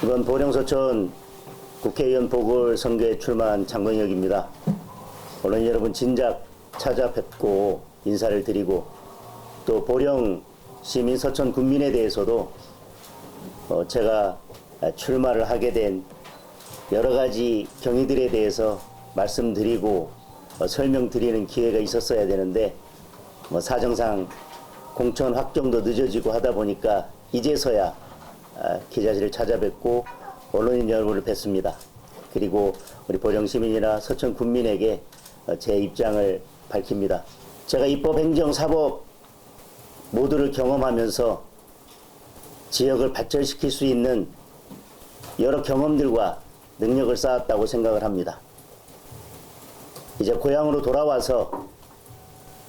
이번 보령서천 국회의원 보궐선거에 출마한 장동혁입니다. 언론 여러분 진작 찾아뵙고 인사를 드리고 또 보령 시민 서천 군민에 대해서도 어, 제가 출마를 하게 된 여러 가지 경위들에 대해서 말씀드리고 어, 설명드리는 기회가 있었어야 되는데 뭐 사정상 공천 확정도 늦어지고 하다 보니까 이제서야 아, 기자실을 찾아뵙고 언론인 여러분을 뵙습니다. 그리고 우리 보령 시민이나 서천 군민에게 어, 제 입장을 밝힙니다. 제가 입법, 행정, 사법 모두를 경험하면서 지역을 발전시킬 수 있는 여러 경험들과 능력을 쌓았다고 생각을 합니다. 이제 고향으로 돌아와서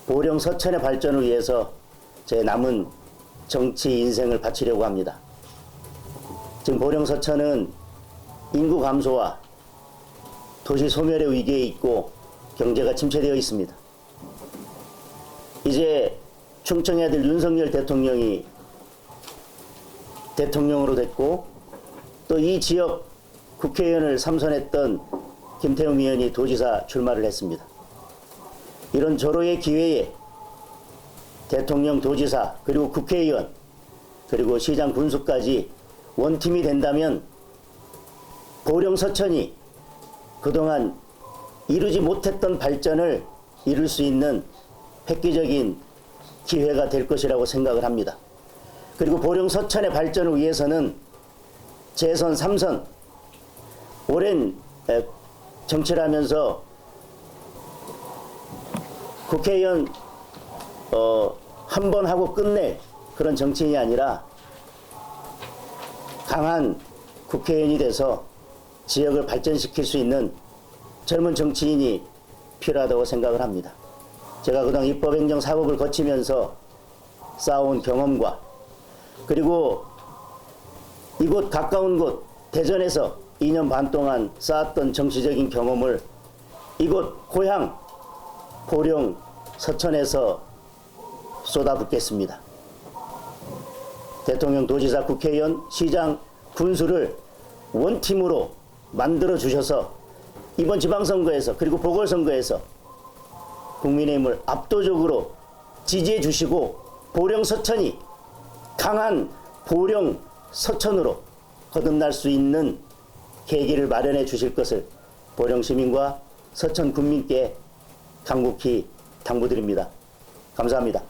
보령 서천의 발전을 위해서 제 남은 정치 인생을 바치려고 합니다. 지금 보령 서천은 인구 감소와 도시 소멸의 위기에 있고 경제가 침체되어 있습니다. 이제 충청의 아들 윤석열 대통령이 대통령으로 됐고 또 이 지역 국회의원을 삼선했던 김태웅 의원이 도지사 출마를 했습니다. 이런 절호의 기회에 대통령, 도지사, 그리고 국회의원, 그리고 시장, 군수까지 원팀이 된다면 보령 서천이 그동안 이루지 못했던 발전을 이룰 수 있는 획기적인 기회가 될 것이라고 생각을 합니다. 그리고 보령 서천의 발전을 위해서는 재선 3선 오랜 에, 정치를 하면서 국회의원 어, 한 번 하고 끝낼 그런 정치인이 아니라 강한 국회의원이 돼서 지역을 발전시킬 수 있는 젊은 정치인이 필요하다고 생각을 합니다. 제가 그동안 입법, 행정, 사법을 거치면서 쌓아온 경험과 그리고 이곳 가까운 곳 대전에서 2년 반 동안 쌓았던 정치적인 경험을 이곳 고향 보령 서천에서 쏟아붓겠습니다. 대통령, 도지사, 국회의원, 시장, 군수를 원팀으로 만들어 주셔서 이번 지방선거에서 그리고 보궐선거에서 국민의힘을 압도적으로 지지해 주시고 보령 서천이 강한 보령 서천으로 거듭날 수 있는 계기를 마련해 주실 것을 보령 시민과 서천 국민께 간곡히 당부드립니다. 감사합니다.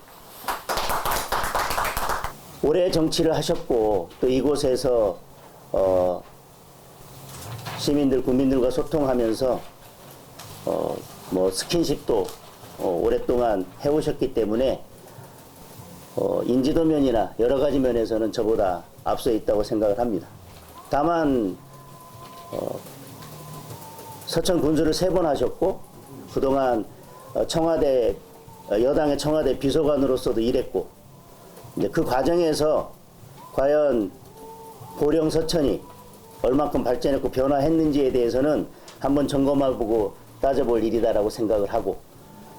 오래 정치를 하셨고 또 이곳에서 어, 시민들 국민들과 소통하면서 어, 뭐 스킨십도 어, 오랫동안 해오셨기 때문에 어, 인지도 면이나 여러 가지 면에서는 저보다 앞서 있다고 생각을 합니다. 다만 어, 서천 군수를 세 번 하셨고 그동안 어, 청와대 어, 여당의 청와대 비서관으로서도 일했고 이제 그 과정에서 과연 보령 서천이 얼마큼 발전했고 변화했는지에 대해서는 한번 점검해보고 따져볼 일이다라고 생각을 하고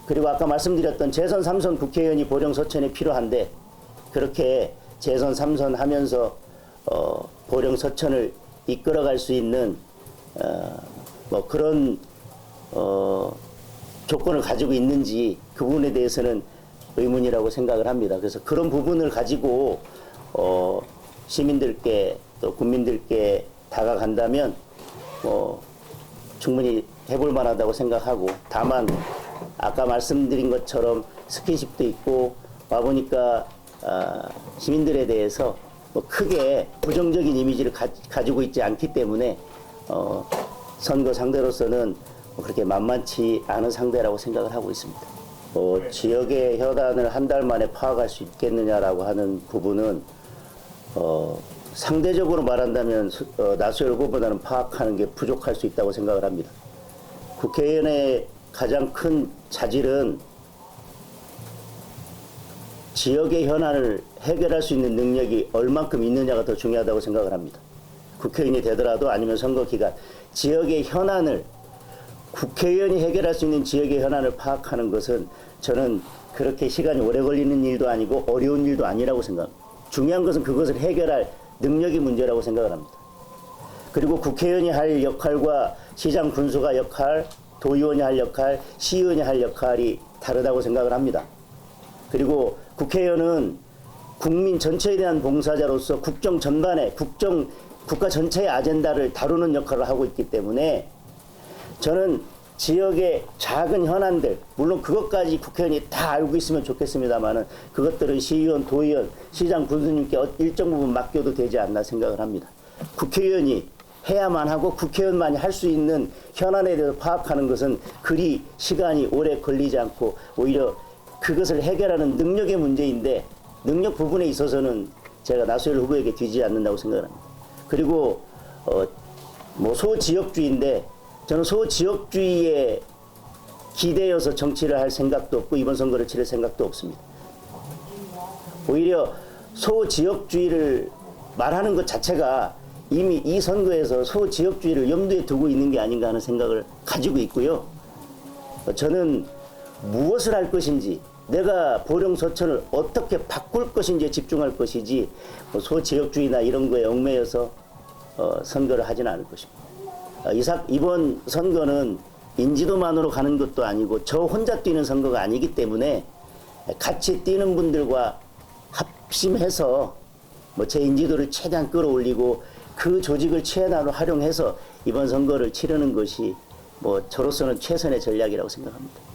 그리고 아까 말씀드렸던 재선 3선 국회의원이 보령 서천에 필요한데 그렇게 재선 3선 하면서 어, 보령 서천을 이끌어갈 수 있는 어, 뭐 그런 어, 조건을 가지고 있는지 그 부분에 대해서는 의문이라고 생각을 합니다. 그래서 그런 부분을 가지고 어, 시민들께 또 국민들께 다가간다면 뭐 충분히 해볼 만하다고 생각하고 다만 아까 말씀드린 것처럼 스킨십도 있고 와보니까 아, 시민들에 대해서 뭐 크게 부정적인 이미지를 가, 지고 있지 않기 때문에 어, 선거 상대로서는 뭐 그렇게 만만치 않은 상대라고 생각을 하고 있습니다. 뭐 지역의 혈안을 한 달 만에 파악할 수 있겠느냐라고 하는 부분은 어, 상대적으로 말한다면 수- 어, 나수열 후보보다는 파악하는 게 부족할 수 있다고 생각을 합니다. 국회의원의 가장 큰 자질은 지역의 현안을 해결할 수 있는 능력이 얼만큼 있느냐가 더 중요하다고 생각을 합니다. 국회의원이 되더라도 아니면 선거 기간 지역의 현안을 국회의원이 해결할 수 있는 지역의 현안을 파악하는 것은 저는 그렇게 시간이 오래 걸리는 일도 아니고 어려운 일도 아니라고 생각합니다. 중요한 것은 그것을 해결할 능력이 문제라고 생각을 합니다. 그리고 국회의원이 할 역할과 시장 군수가 역할, 도의원이 할 역할, 시의원이 할 역할이 다르다고 생각을 합니다. 그리고 국회의원은 국민 전체에 대한 봉사자로서 국정 전반에 국정 국가 전체의 아젠다를 다루는 역할을 하고 있기 때문에 저는 지역의 작은 현안들 물론 그것까지 국회의원이 다 알고 있으면 좋겠습니다만은 그것들은 시의원, 도의원, 시장 군수님께 어- 일정 부분 맡겨도 되지 않나 생각을 합니다. 국회의원이 해야만 하고 국회의원만이 할 수 있는 현안에 대해서 파악하는 것은 그리 시간이 오래 걸리지 않고 오히려 그것을 해결하는 능력의 문제인데 능력 부분에 있어서는 제가 나수열 후보에게 뒤지지 않는다고 생각을 합니다. 그리고 어, 뭐 소지역주의인데 저는 소지역주의에 기대어서 정치를 할 생각도 없고 이번 선거를 치를 생각도 없습니다. 오히려 소지역주의를 말하는 것 자체가 이미 이 선거에서 소지역주의를 염두에 두고 있는 게 아닌가 하는 생각을 가지고 있고요. 어, 저는 무엇을 할 것인지 내가 보령 서천을 어떻게 바꿀 것인지에 집중할 것이지 뭐 소지역주의나 이런 거에 얽매여서 어, 선거를 하지는 않을 것입니다. 어, 이사, 이번 선거는 인지도만으로 가는 것도 아니고 저 혼자 뛰는 선거가 아니기 때문에 같이 뛰는 분들과 합심해서 뭐 제 인지도를 최대한 끌어올리고 그 조직을 최대한으로 활용해서 이번 선거를 치르는 것이 뭐 저로서는 최선의 전략이라고 생각합니다.